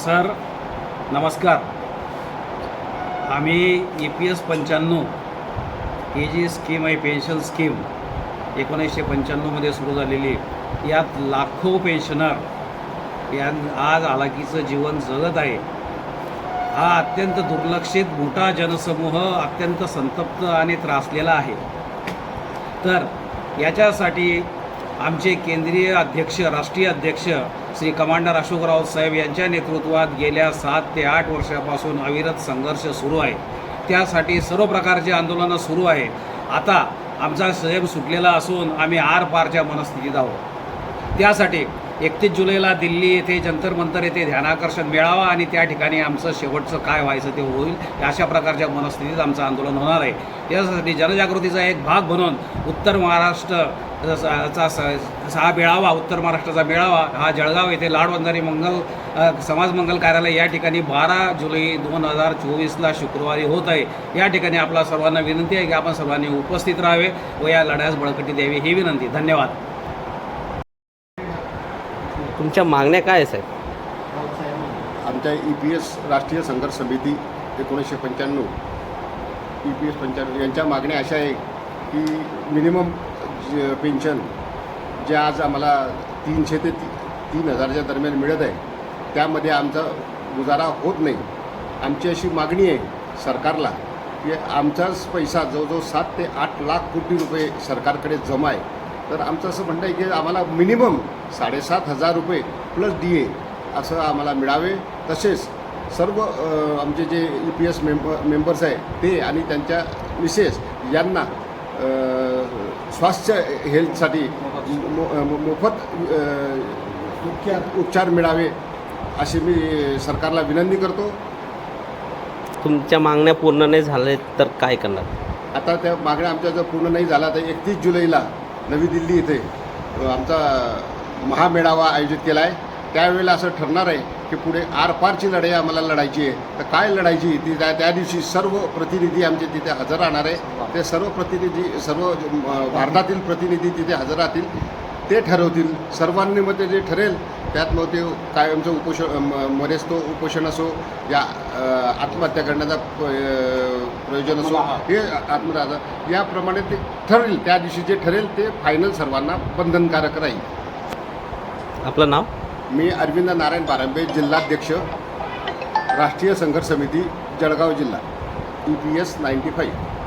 Sir नमस्कार. आम्ही E P S पंच्याण्णव ही जी स्कीम आहे पेन्शन स्कीम. एकोणीसशे पंच्याण्णवमध्ये सुरू झालेली यात लाखो पेन्शनर या आज हालाकीचं जीवन जगत आहे. हा अत्यंत दुर्लक्षित मोठा जनसमूह अत्यंत संतप्त आणि त्रासलेला आहे. तर याच्यासाठी आमचे केंद्रीय अध्यक्ष राष्ट्रीय अध्यक्ष श्री कमांडर अशोक राऊत साहेब यांच्या नेतृत्वात गेल्या सात ते आठ वर्षापासून अविरत संघर्ष सुरू आहे. त्यासाठी सर्व प्रकारचे आंदोलनं सुरू आहे. आता आमचा संयम सुटलेला असून आम्ही आर पारच्या मनस्थितीत आहोत. त्यासाठी एकतीस जुलैला दिल्ली येथे जंतर मंतर येथे ध्यानाकर्षण मिळावा आणि त्या ठिकाणी आमचं शेवटचं काय व्हायचं ते होईल अशा प्रकारच्या मनस्थितीत आमचं आंदोलन होणार आहे. यासाठी जनजागृतीचा एक भाग म्हणून उत्तर महाराष्ट्र चा स- हा मेळावा उत्तर महाराष्ट्राचा मेळावा हा जळगाव येथे लाडवंजारी मंगल समाज मंगल कार्यालय या ठिकाणी बारा जुलै दोन हजार चोवीसला शुक्रवारी होत आहे. या ठिकाणी आपला सर्वांना विनंती आहे की आपण सर्वांनी उपस्थित राहावे व या लढ्यास बळकटी द्यावी ही विनंती. धन्यवाद. तुमच्या मागण्या काय आहे साहेब? आमच्या ई पी एस राष्ट्रीय संघर्ष समिती एकोणीसशे पंच्याण्णव ई पी एस पंच्याण्णव यांच्या मागण्या अशा आहे की मिनिमम जे पेन्शन जे आज आम्हाला तीनशे ते ती तीन हजारच्या दरम्यान मिळत आहे त्यामध्ये आमचा गुजारा होत नाही. आमची अशी मागणी आहे सरकारला की आमचाच पैसा जवळजवळ सात ते आठ लाख कोटी रुपये सरकारकडे जमा आहे. तर आमचं असं म्हणणं आहे की आम्हाला मिनिमम साडेसात हजार रुपये प्लस डी ए असं आम्हाला मिळावे. तसेच सर्व आमचे जे E P S mem members आहे ते आणि त्यांच्या मिसेस यांना स्वास्थ्य हेल्थसाठी मोफत अ, उपचार उपचार मिळावे अशी मी सरकारला विनंती करतो. तुमच्या मागण्या पूर्ण नाही झाल्या तर काय करणार? आता त्या मागण्या आमच्या जर पूर्ण नाही झाला तर एकतीस जुलैला नवी दिल्ली इथे आमचा महामेळावा आयोजित केला आहे त्यावेळेला असं ठरणार आहे की पुढे आरपारची लढाई आम्हाला लढायची आहे. तर काय लढायची? ती त्या त्या दिवशी सर्व प्रतिनिधी आमचे तिथे हजर राहणार आहे. ते सर्व प्रतिनिधी सर्व भारतातील प्रतिनिधी तिथे हजर राहतील. ते ठरवतील. सर्वांनी मग ते जे ठरेल त्यात मग ते कायमचं उपोष म- मरेस्तो उपोषण असो या आत्महत्या करण्याचा प्रयोजन असो हे आत्महत्या याप्रमाणे ते ठरेल त्या दिवशी जे ठरेल ते फायनल सर्वांना बंधनकारक राहील. आपलं नाव? मी अरविंद नारायण पारंबे जिल्हाध्यक्ष राष्ट्रीय संघर्ष समिती जळगाव जिल्हा E P S ninety five